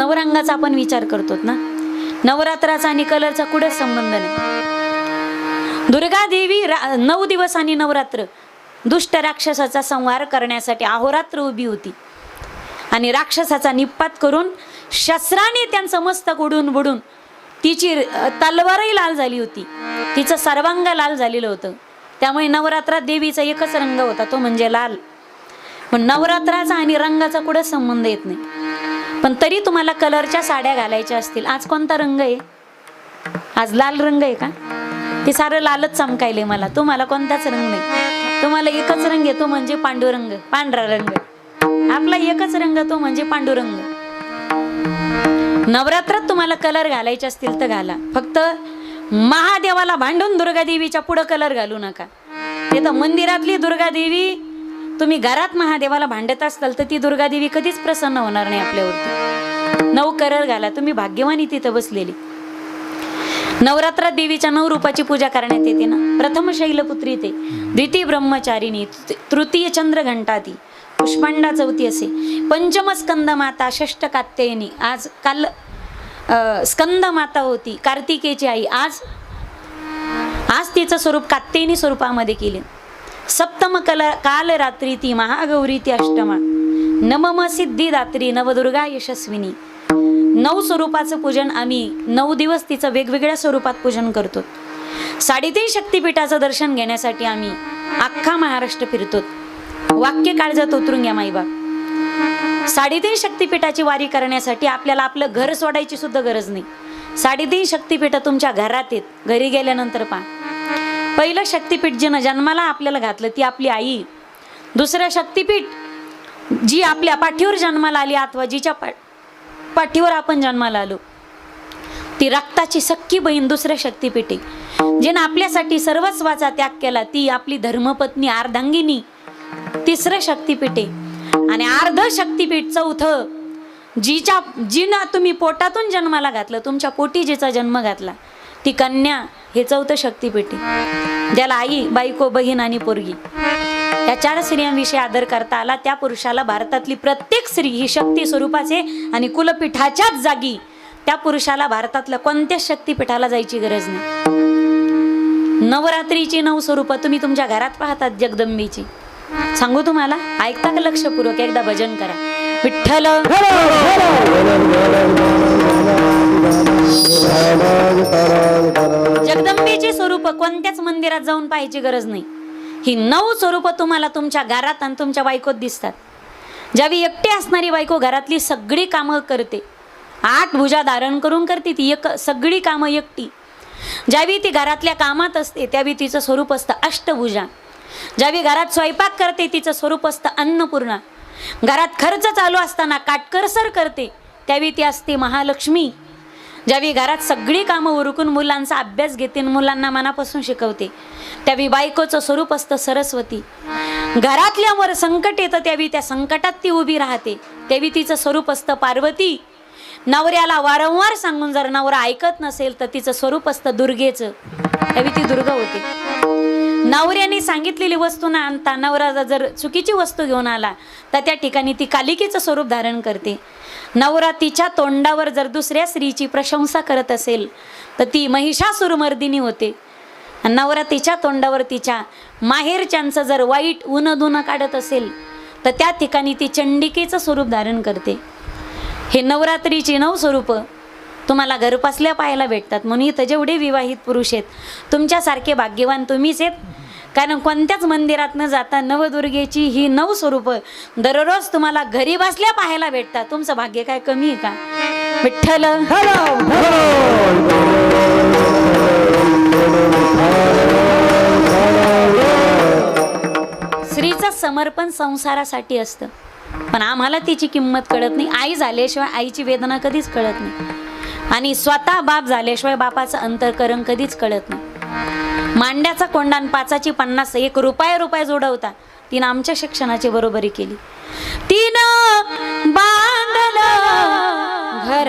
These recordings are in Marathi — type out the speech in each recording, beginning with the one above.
नवरंगाचा आपण विचार करतो ना? नवरात्राचा आणि कलरचा कुठेच संबंध नाही. दुर्गा देवी रा- नऊ दिवस आणि नवरात्र दुष्ट राक्षसाचा संहार करण्यासाठी अहोरात्र उभी होती. आणि राक्षसाचा निपात करून शस्त्राने त्यांचं मस्तक उडून बुडून तिची तलवारही लाल झाली होती. तिचं सर्वांग लाल झालेलं होतं. त्यामुळे नवरात्रात देवीचा एकच रंग होता तो म्हणजे लाल. पण नवरात्राचा आणि रंगाचा कुठं संबंध येत नाही. पण तरी तुम्हाला कलरच्या साड्या घालायच्या असतील. आज कोणता रंग आहे? आज लाल रंग आहे का? ते सारं लालच चमकायले मला. तुम्हाला कोणताच रंग नाही. तुम्हाला एकच रंग येतो म्हणजे पांडुरंग पांढरा रंग. आपला एकच रंग तो म्हणजे पांडुरंग. नवरात्रात तुम्हाला कलर घालायचे असतील तर घाला. फक्त महादेवाला भांडून दुर्गा देवीच्या पुढं कलर घालू नका. ते तर मंदिरातली दुर्गा देवी तुम्ही घरात महादेवाला भांडत असताल तर ती दुर्गादेवी कधीच प्रसन्न होणार नाही आपल्यावरती नऊ करर घाला तुम्ही भाग्यवानी तिथं बसलेली. नवरात्रात देवीच्या नऊ रूपाची पूजा करण्यात येते ना? प्रथम शैलपुत्री ते द्वितीय ब्रह्मचारिणी तृतीय चंद्र घंटाती पुष्पांडा चौथी असे. पंचम स्कंद माता षष्ट कात्यायनी आज काल स्कंद माता होती कार्तिकेची आई. आज आज तिचं स्वरूप कात्यायनी स्वरूपामध्ये केले. सप्तम कल काल रात्री ती महागौरी ती अष्टमा. नमम सिद्धी दात्री नवदुर्गा यशस्विनी. नऊ स्वरूपाचं पूजन आम्ही नऊ दिवस तिचं वेगवेगळ्या स्वरूपात पूजन करतो. साडेतीन शक्तीपीठाचं दर्शन घेण्यासाठी आम्ही अख्खा महाराष्ट्र फिरतो. वाक्य काळजात उतरून घ्या माईबाप साडेतीन शक्तीपीठाची वारी करण्यासाठी आपल्याला आपलं घर सोडायची सुद्धा गरज नाही. साडेतीन शक्तीपीठ तुमच्या घरात येत घरी गेल्यानंतर पहा. पहिलं शक्तिपीठ जिनं जन्माला आपल्याला घातलं ती आपली आई. दुसरं शक्तिपीठ जी आपल्या पाठीवर जन्माला आली अथवा जिच्या पा पाठीवर आपण जन्माला आलो. ती रक्ताची सख्खी बहीण दुसऱ्या शक्तिपीठे जिनं आपल्यासाठी सर्वस्वाचा त्याग केला ती आपली धर्मपत्नी अर्धांगिनी तिसरं शक्तिपीठे आणि अर्ध शक्तिपीठ चौथं जिच्या जिनं तुम्ही पोटातून जन्माला घातलं तुमच्या पोटी जिचा जन्म घातला. ती कन्या हे चौथं शक्तिपीठ. ज्याला आई बायको बहीण आणि पोरगी. या चार स्त्रियांविषयी आदर करता आला त्या पुरुषाला भारतातली प्रत्येक स्त्री ही शक्ती स्वरूपाचे आणि कुलपीठाच्याच जागी त्या पुरुषाला भारतातल्या कोणत्याच शक्तीपीठाला जायची गरज नाही. नवरात्रीची नऊ स्वरूप तुम्ही तुमच्या घरात पाहतात जगदंबेची. सांगू तुम्हाला? ऐकता का लक्षपूर्वक? एकदा भजन करा. विठ्ठल! जगदंबेचे स्वरूप कोणत्याच मंदिरात जाऊन पाहायची गरज नाही. ही नऊ स्वरूप तुम्हाला तुमच्या घरात आणि तुमच्या बायकोत दिसतात. ज्यावेळी एकटी असणारी बायको घरातली सगळी कामं करते. आठ भुजा धारण करून करते ती एक सगळी कामं एकटी. ज्यावेळी ती घरातल्या कामात असते त्यावेळी तिचं स्वरूप असतं अष्टभुजा. ज्यावेळी घरात स्वयंपाक करते तिचं स्वरूप असतं अन्नपूर्णा. घरात खर्च चालू असताना काटकरसर करते त्यावेळी ती असते महालक्ष्मी. ज्यावेळी घरात सगळी कामं उरकून मुलांचा अभ्यास घेते मुलांना मनापासून शिकवते. त्यावेळी बायकोचं स्वरूप असतं सरस्वती. घरातल्यावर संकट येतं त्यावेळी त्या संकटात ती उभी राहते. त्यावेळी तिचं स्वरूप असतं पार्वती. नवऱ्याला वारंवार सांगून जर नवरा ऐकत नसेल तर तिचं स्वरूप असतं दुर्गेचं. त्यावेळी ती दुर्गा होते. नवऱ्याने सांगितलेली वस्तू ना आणता नवरा जर चुकीची वस्तू घेऊन आला तर त्या ठिकाणी ती कालिकेचं स्वरूप धारण करते. नवरा तिच्या तोंडावर जर दुसऱ्या स्त्रीची प्रशंसा करत असेल तर ती महिषासुरमर्दिनी होते. नवरा तिच्या तोंडावर तिच्या माहेरच्यांचं जर वाईट ऊन काढत असेल तर त्या ठिकाणी ती चंडिकेचं स्वरूप धारण करते. हे नवरात्रीची नऊ स्वरूपं तुम्हाला घरपासल्या पाहायला भेटतात. म्हणून इथं जेवढे विवाहित पुरुष आहेत तुमच्यासारखे भाग्यवान तुम्हीच आहेत. कारण कोणत्याच मंदिरात न जाता नवदुर्गेची ही नऊ स्वरूपं दररोज तुम्हाला घरी बसल्या पाहायला भेटतात. तुमचं भाग्य काय कमी आहे का? विठ्ठल. स्त्रीचं समर्पण संसारासाठी असतं. पण आम्हाला तिची किंमत कळत नाही. आई झाल्याशिवाय आईची वेदना कधीच कळत नाही. आणि स्वतः बाप झाल्याशिवाय बापाचं अंतरकरण कधीच कळत नाही. मांड्याचा कोंडान पाचाची पन्नास एक रुपया रुपये जोडवता तिनं आमच्या शिक्षणाची बरोबरी केली. तिनं बांधलं घर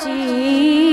চির